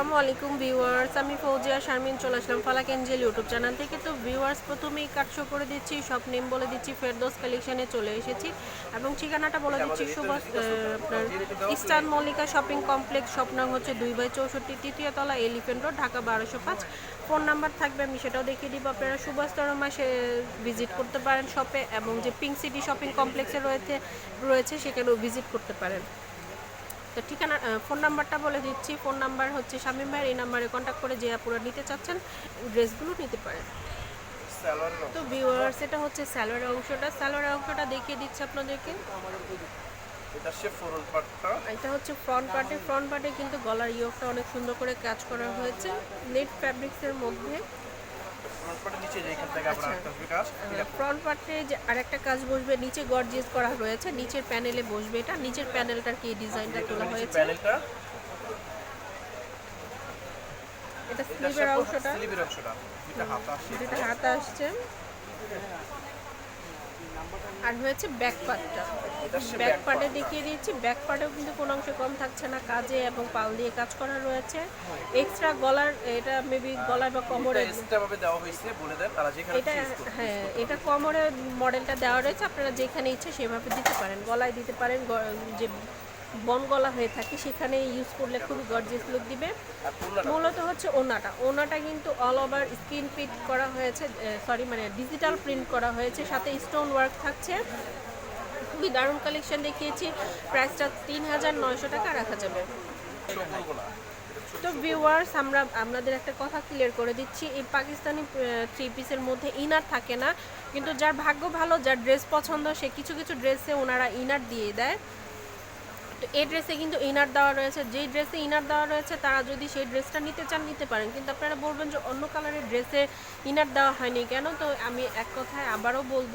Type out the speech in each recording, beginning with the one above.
আসসালামু আলাইকুম ভিউয়ার্স আমি ফৌজিয়া শারমিন চলে আসলাম ফালাক এঞ্জেল ইউটিউব চ্যানেল থেকে। তো ভিউয়ার্স প্রথমেই কাট শো করে দিচ্ছি সব নেম বলে দিচ্ছি ফেরদোস কালেকশনে চলে এসেছি। এবং ঠিকানাটা বলে দিচ্ছি সুভাষ আপনার ইস্টার্ন মল্লিকা শপিং কমপ্লেক্স স্বপ্নাং হচ্ছে দুই বাই চৌষট্টি তৃতীয় তলা এলিফেন্ট রোড ঢাকা বারোশো পাঁচ। ফোন নাম্বার থাকবে আমি সেটাও দেখিয়ে দিব। আপনারা সুভাষ মাসে ভিজিট করতে পারেন শপে এবং যে পিঙ্ক সিটি শপিং কমপ্লেক্সে রয়েছে রয়েছে সেখানেও ভিজিট করতে পারেন। তো ঠিকানা ফোন নাম্বারটা বলে দিচ্ছি। ফোন নাম্বার হচ্ছে শামীম ভাইয়ের এই নাম্বারে কন্ট্যাক্ট করে যে আপনারা নিতে চাচ্ছেন ড্রেসগুলো নিতে পারেন। তো ভিউয়ার্স এটা হচ্ছে স্যালোয়ার অংশটা। স্যালোয়ার অংশটা দেখিয়ে দিচ্ছি আপনাদেরকে। এটা সে ফোরন পাটটা এটা হচ্ছে ফ্রন্ট পার্টে ফ্রন্ট পার্টে কিন্তু গলার ইয়োগটা অনেক সুন্দর করে কাজ করা হয়েছে। নেট ফ্যাব্রিক্সের মধ্যে। ফ্রন্ট পার্টে যে আরেকটা কাজ বসবে নিচে গর্জিয়াস করা হয়েছে নিচের প্যানেলে বসবে এটা নিচের প্যানেলটার কি ডিজাইনটা তোলা হয়েছে? প্যানেলটা। এটা স্লিভের অংশটা? স্লিভের অংশটা যেটা হাতা আসছে যেটা হাতা আসছে। আর হয়েছে ব্যাক পার্টটা ব্যাক পার্টে দেখিয়ে দিচ্ছি ব্যাক পার্টেও কিন্তু কোনো অংশে কম থাকছে না কাজে এবং পাল দিয়ে কাজ করা রয়েছে। এক্সট্রা গলার এটা মেবি গলার বা কোমরে এক্সট্রা ভাবে দেওয়া হয়েছে বলে দেন তারা যেখানে এটা হ্যাঁ এটা কোমরে মডেলটা দেওয়া রয়েছে আপনারা যেখানে ইচ্ছে সেভাবে দিতে পারেন গলায় দিতে পারেন যে বন গলা হয়ে থাকে, সেখানে ইউজ করলে খুবই গর্জিয়াস লুক দিবে। মূলত হচ্ছে ওনাটা ওনাটা কিন্তু অল ওভার স্ক্রিন প্রিন্ট করা হয়েছে সরি মানে ডিজিটাল প্রিন্ট করা হয়েছে, সাথে স্টোন ওয়ার্ক থাকছে। খুবই দারুণ কালেকশন দেখিয়েছি। প্রাইসটা তিন হাজার নয়শো টাকা রাখা যাবে তো ভিউয়ার্স আমরা, আপনাদের একটা কথা ক্লিয়ার করে দিচ্ছি, এই পাকিস্তানি থ্রি পিসের মধ্যে ইনার থাকে না, কিন্তু যার ভাগ্য ভালো, যার ড্রেস পছন্দ, সে কিছু কিছু ড্রেসে ওনারা ইনার দিয়ে দেয়। তো এই ড্রেসে কিন্তু ইনার দেওয়া রয়েছে। যেই ড্রেসে ইনার দেওয়া রয়েছে তারা যদি সেই ড্রেসটা নিতে চান নিতে পারেন। কিন্তু আপনারা বলবেন যে অন্য কালারের ড্রেসে ইনার দেওয়া হয়নি কেন? তো আমি এক কথায় আবারও বলব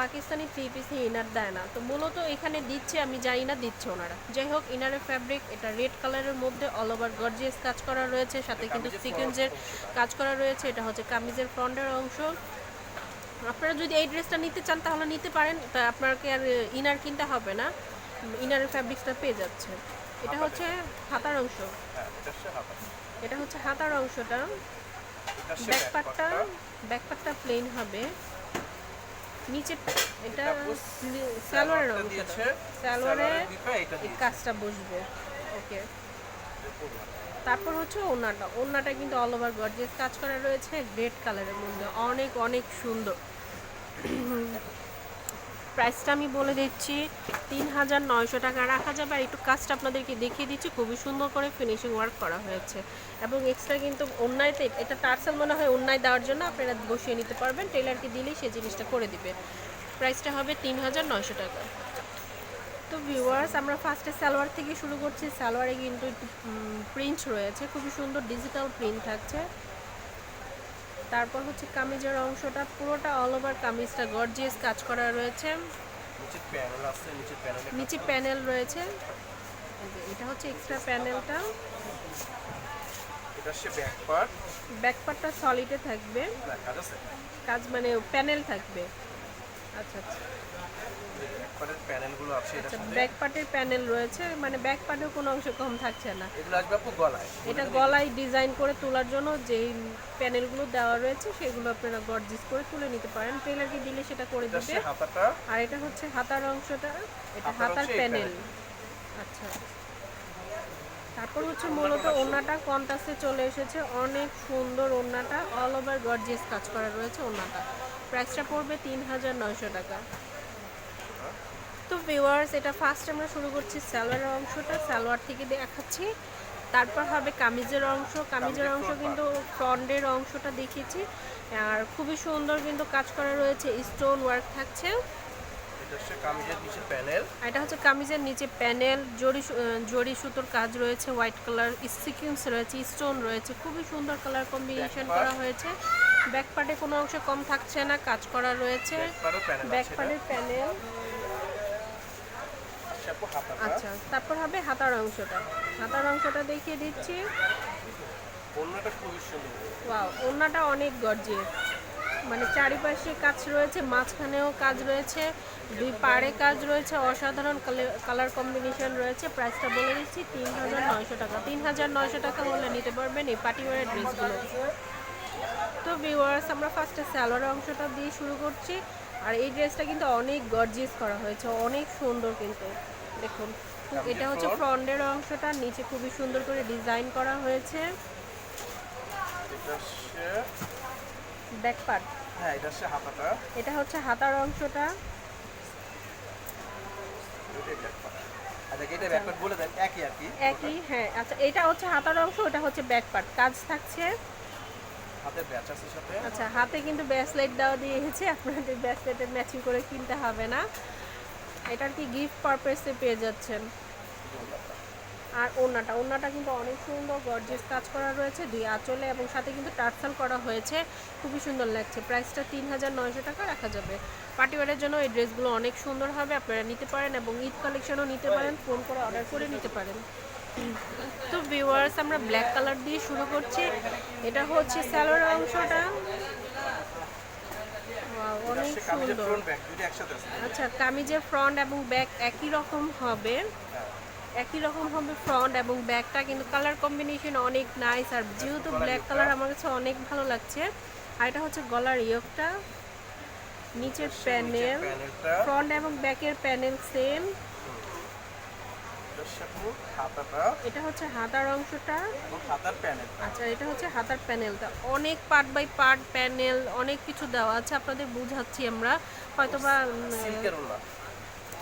পাকিস্তানি থ্রি পিসে ইনার দেয় না। তো মূলত এখানে দিচ্ছে আমি জানি না দিচ্ছে ওনারা। যাই হোক ইনারের ফ্যাব্রিক এটা রেড কালারের মধ্যে অল ওভার গর্জিয়াস কাজ করা রয়েছে। সাথে কিন্তু কামিজের সিকোয়েন্সের কাজ করা রয়েছে। এটা হচ্ছে কামিজের ফ্রন্টের অংশ। আপনারা যদি এই ড্রেসটা নিতে চান তাহলে নিতে পারেন। তা আপনাকে আর ইনার কিনতে হবে না। ইনারের ফ্যাব্রিক্সটা পেয়ে যাচ্ছে। এটা হচ্ছে হাতার অংশ। হ্যাঁ এটা হচ্ছে হাতার অংশটা এটা সে ব্যাক back পার্টটা ব্যাক পার্টটা প্লেন হবে। নিচে এটা সালোয়ারের অংশটা সালোয়ারে কাজটা বসবে। ওকে। তারপর হচ্ছে ওড়নাটা। ওড়নাটা কিন্তু অল ওভার গর্জিয়াস কাজ করা রয়েছে। রেড কালারের মধ্যে। অনেক অনেক সুন্দর। প্রাইসটা আমি বলে দিচ্ছি। তিন হাজার নয়শো টাকা রাখা যাবে। আর একটু কাজটা আপনাদেরকে দেখিয়ে দিচ্ছি। খুবই সুন্দর করে ফিনিশিং ওয়ার্ক করা হয়েছে। এবং এক্সট্রা কিন্তু অন্যায়তে এটা টার্সেল মনে হয় অন্যায় দেওয়ার জন্য আপনারা বসিয়ে নিতে পারবেন। টেলারকে দিলেই সে জিনিসটা করে দিবে। প্রাইসটা হবে তিন হাজার নয়শো টাকা। তো ভিউয়ার্স আমরা ফার্স্টে সালোয়ার থেকে শুরু করছি। সালোয়ারে কিন্তু প্রিন্ট রয়েছে। খুবই সুন্দর ডিজিটাল প্রিন্ট থাকছে। তারপর হচ্ছে কামিজের অংশটা পুরোটা অল ওভার কামিজটা গর্জিয়াস কাজ করা রয়েছে। নিচে প্যানেল আছে নিচে প্যানেলে নিচে প্যানেল রয়েছে। এটা হচ্ছে এক্সট্রা প্যানেলটা এটা হচ্ছে ব্যাক পার্ট ব্যাক পার্টটা সলিডে থাকবে। কাজ মানে প্যানেল থাকবে। আচ্ছা আচ্ছা। প্যানেলগুলো আছে আচ্ছা ব্যাক পার্টের প্যানেল রয়েছে মানে ব্যাক কোনো অংশ কম থাকছে না। এগুলো আসবে আপু গলায়। এটা গলায় ডিজাইন করে তোলার জন্য যেই প্যানেলগুলো দেওয়া রয়েছে সেগুলো আপনারা গর্জিস করে তুলে নিতে পারেন। টেলারকে দিলে সেটা করে এটা দিবে। হাতাটা। আর এটা হচ্ছে হাতার অংশটা এটা হাতার প্যানেল। আচ্ছা। তারপর হচ্ছে মূলত ওড়নাটা কন্টাসে চলে এসেছে। অনেক সুন্দর ওড়নাটা অল ওভার গর্জিয়াস কাজ করা রয়েছে ওড়নাটা। প্রাইসটা পড়বে তিন হাজার নয়শো টাকা। তো ভিউয়ার্স এটা ফার্স্ট আমরা শুরু করছি সালোয়ারের অংশটা। সালোয়ার থেকে দেখাচ্ছি। তারপর হবে কামিজের অংশ। কামিজের অংশ কিন্তু ফ্রন্টের অংশটা দেখিয়েছি। আর খুবই সুন্দর কিন্তু কাজ করা রয়েছে। স্টোন ওয়ার্ক থাকছে। এটা হচ্ছে কামিজের নিচে প্যানেল আহ, জরি সুতোর কাজ রয়েছে। হোয়াইট কালার সিকুয়েন্স রয়েছে স্টোন রয়েছে। খুবই সুন্দর কালার কম্বিনেশন করা হয়েছে। ব্যাক পার্টে কোনো অংশ কম থাকছে না কাজ করা রয়েছে। ব্যাক পার্টের প্যানেল। হাতাটা আচ্ছা তারপর হবে হাতার অংশটা। হাতার অংশটা দেখিয়ে দিচ্ছি। ওয়াও ওড়নাটা অনেক গর্জিয়াস। মানে চারিপাশে কাজ রয়েছে মাঝখানেও কাজ রয়েছে দুই পাড়ে কাজ রয়েছে অসাধারণ কালার কম্বিনেশন রয়েছে। প্রাইসটা বলে দিচ্ছি তিন হাজার নয়শো টাকা। তিন হাজার নয়শো টাকা হলে নিতে পারবেন এই পার্টিওয়ারের ড্রেসগুলো। তো ভিউয়ার্স আমরা ফার্স্টে স্যালোয়ার অংশটা দিয়ে শুরু করছি। আর এই ড্রেসটা কিন্তু অনেক গর্জিয়াস করা হয়েছে অনেক সুন্দর কিন্তু। দেখুন এটা হচ্ছে ফ্রন্টের অংশটা নিচে খুবই সুন্দর করে ডিজাইন করা হয়েছে। এটা হচ্ছে ব্যাক পার্ট হ্যাঁ এটা হচ্ছে হাতাটা। এটা হচ্ছে হাতার অংশটা। একই হ্যাঁ। আচ্ছা এটা হচ্ছে হাতার অংশ ওটা হচ্ছে ব্যাক পার্ট কাজ থাকছে। হাতে ব্যাচ আছে আচ্ছা হাতে কিন্তু ব্যাসলেট দেওয়া দিয়েছে আপনাদের ব্যাসলেটের ম্যাচিং করে কিনতে হবে না। এটার কি গিফট পারপাসে পেয়ে যাচ্ছেন? আর ওড়নাটা ওড়নাটা কিন্তু অনেক সুন্দর গর্জিয়াস কাজ করা রয়েছে, দুই আঁচলে এবং সাথে কিন্তু টার্সাল করা হয়েছে। খুবই সুন্দর লাগছে। প্রাইসটা তিন হাজার নয়শো টাকা রাখা যাবে। পার্টিওয়ারের জন্য এই ড্রেসগুলো অনেক সুন্দর হবে, আপনারা নিতে পারেন এবং ঈদ কালেকশনও নিতে পারেন ফোন করে অর্ডার করে নিতে পারেন। তো ভিউয়ার্স আমরা ব্ল্যাক কালার দিয়ে শুরু করছি। এটা হচ্ছে স্যালোর অংশটা। অনেক সুন্দর। আচ্ছা কামিজের ফ্রন্ট এবং ব্যাক একই রকম হবে। একই রকম হবে ফ্রন্ট এবং ব্যাকটা কিন্তু কালার কম্বিনেশন অনেক নাইস আর যেহেতু ব্ল্যাক কালার আমার কাছে অনেক ভালো লাগছে। আর এটা হচ্ছে গলার ইয়কটা নিচের প্যানেল ফ্রন্ট এবং ব্যাকের প্যানেল সেম এটা হচ্ছে হাতাটা এটা হচ্ছে হাতার অংশটা হাতার প্যানেল আচ্ছা এটা হচ্ছে হাতার প্যানেলটা অনেক পার্ট বাই পার্ট প্যানেল অনেক কিছু দেওয়া আছে আপনাদের বুঝাচ্ছি আমরা। হয়তোবা সিল্কের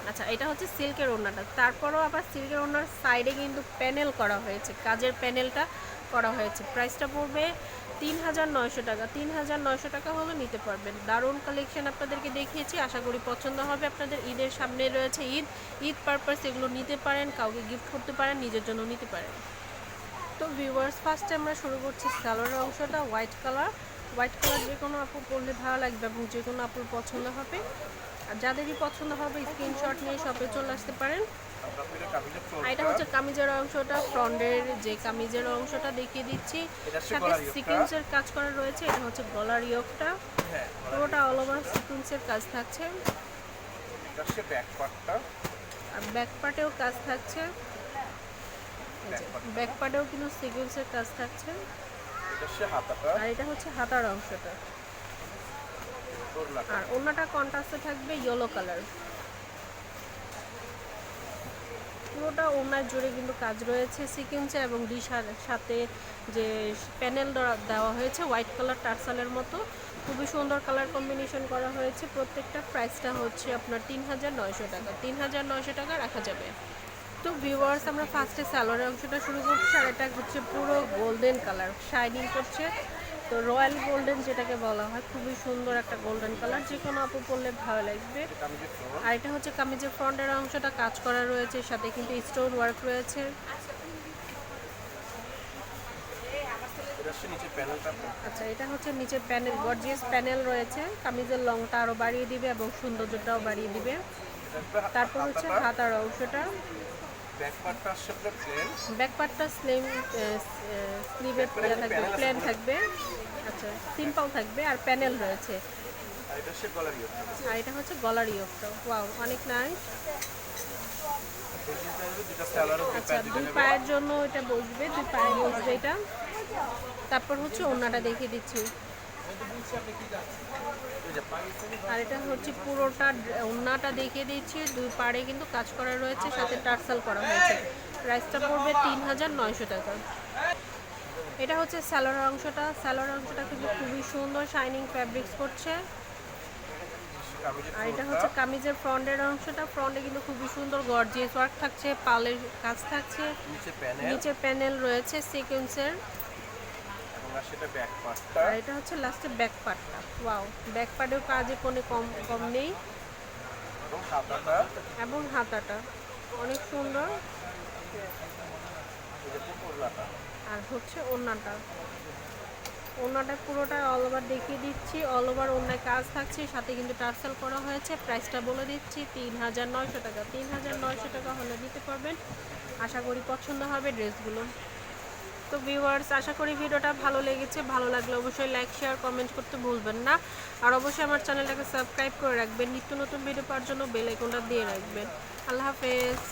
আচ্ছা এটা হচ্ছে সিল্কের ওড়নাটা। তারপরও আবার সিল্কের ওড়নার সাইডে কিন্তু প্যানেল করা হয়েছে। কাজের প্যানেলটা করা হয়েছে। প্রাইসটা পড়বে তিন হাজার নয়শো টাকা। তিন হাজার নয়শো টাকা হলে নিতে পারবেন। দারুণ কালেকশন আপনাদেরকে দেখিয়েছি। আশা করি পছন্দ হবে আপনাদের। ঈদের সামনে রয়েছে ঈদ। ঈদ পারপাস এগুলো নিতে পারেন, কাউকে গিফট করতে পারেন, নিজের জন্য নিতে পারেন। তো ভিউয়ার্স ফার্স্টে আমরা শুরু করছি সালোয়ারের অংশটা হোয়াইট কালার হোয়াইট কালার যে কোনো আপু পরলে ভালো লাগবে এবং যে কোনো আপুর পছন্দ হবে। আর যাদেরই পছন্দ হবে স্ক্রিনশট নিয়ে শপে চলে আসতে পারেন। এটা হচ্ছে কামিজের অংশটা ফ্রন্টের যে কামিজের অংশটা দেখিয়ে দিচ্ছি। সাথে সিকুয়েন্সের কাজ করা রয়েছে এটা হচ্ছে গলার ইয়োগটা। হ্যাঁ পুরোটা অল ওভার সিকুয়েন্সের কাজ থাকছে। আর ব্যাক পার্টেও কাজ থাকছে। ব্যাক পার্টেও কিন্তু সিকুয়েন্সের কাজ থাকছে। আর এটা হচ্ছে হাতার অংশটা। আর ওনাটা কন্ট্রাস্টে থাকবে ইয়েলো কালার পুরোটা ওনার জুড়ে কিন্তু কাজ রয়েছে সিকুয়েন্সের এবং ডিশার সাথে যে প্যানেল দেওয়া হয়েছে, হোয়াইট কালার টার্সালের মতো। খুবই সুন্দর কালার কম্বিনেশন করা হয়েছে। প্রত্যেকটা প্রাইসটা হচ্ছে আপনার তিন হাজার নয়শো টাকা। তিন হাজার নয়শো টাকা রাখা যাবে। তো ভিউয়ার্স আমরা ফার্স্টে স্যালোয়ারের অংশটা শুরু করছি, আর এটা হচ্ছে পুরো গোল্ডেন কালার শাইনিং করছে। তো রয়্যাল গোল্ডেন যেটাকে বলা হয়, খুবই সুন্দর একটা গোল্ডেন কালার যে কোনো আপু পরলে ভালো লাগবে। আর এটা হচ্ছে কামিজের ফ্রন্টের অংশটা, কাজ করা রয়েছে সাথে কিন্তু স্টোন ওয়ার্ক রয়েছে। আচ্ছা এটা হচ্ছে নিচে প্যানেল, গর্জিয়াস প্যানেল রয়েছে। কামিজের লংটা আরও বাড়িয়ে দিবে এবং সৌন্দর্যটাও বাড়িয়ে দিবে। তারপর হচ্ছে হাতার অংশটা। ব্যাক পার্টটা হচ্ছে প্লেন ব্যাক পার্টটা স্লিম স্লিভের থাকবে প্লেন থাকবে। আচ্ছা সিম্পল থাকবে আর প্যানেল রয়েছে। আর এটা হচ্ছে গলার ইয়োগটা ওয়াও অনেক নাইস আচ্ছা দুই পায়ের জন্য এটা বসবে দুই পায়ে বসবে এটা। তারপর হচ্ছে ওড়নাটা দেখিয়ে দিচ্ছি। আর এটা হচ্ছে পুরোটা ওড়নাটা দেখিয়ে দিচ্ছি। দুই পাড়ে কিন্তু কাজ করা রয়েছে সাথে টার্সাল করা হয়েছে। প্রাইসটা পড়বে তিন হাজার নয়শো টাকা। এটা হচ্ছে স্যালোয়ার অংশটা। স্যালোয়ার অংশটা কিন্তু খুবই সুন্দর শাইনিং ফ্যাব্রিক্স করছে। আর এটা হচ্ছে কামিজের ফ্রন্টের অংশটা। ফ্রন্টে কিন্তু খুবই সুন্দর গর্জিয়াস ওয়ার্ক থাকছে পালের কাজ থাকছে। নিচে প্যানেল রয়েছে সিকোয়েন্সের আর সেটা ব্যাক পার্টটা আর এটা হচ্ছে লাস্টে ব্যাক পার্টটা ওয়াও ব্যাক পার্টেও কাজে কোনো কম কম নেই। এবং হাতাটা। এবং হাতাটা। অনেক সুন্দর। আর হচ্ছে ওড়নাটা। ওড়নাটা পুরোটা অল ওভার দেখিয়ে দিচ্ছি। অল ওভার ওড়নায় কাজ থাকছে। সাথে কিন্তু টার্সেল করা হয়েছে। প্রাইসটা বলে দিচ্ছি তিন হাজার নয়শো টাকা। তিন হাজার নয়শো টাকা হলে দিতে পারবেন। আশা করি পছন্দ হবে ড্রেসগুলো তো ভিউয়ার্স আশা করি ভিডিওটা ভালো লেগেছে। ভালো লাগলে অবশ্যই লাইক শেয়ার কমেন্ট করতে ভুলবেন না। আর অবশ্যই আমার চ্যানেলটাকে সাবস্ক্রাইব করে রাখবেন। নিত্য নতুন ভিডিও পাওয়ার জন্য বেল আইকনটা দিয়ে রাখবেন। আল্লাহ হাফেজ।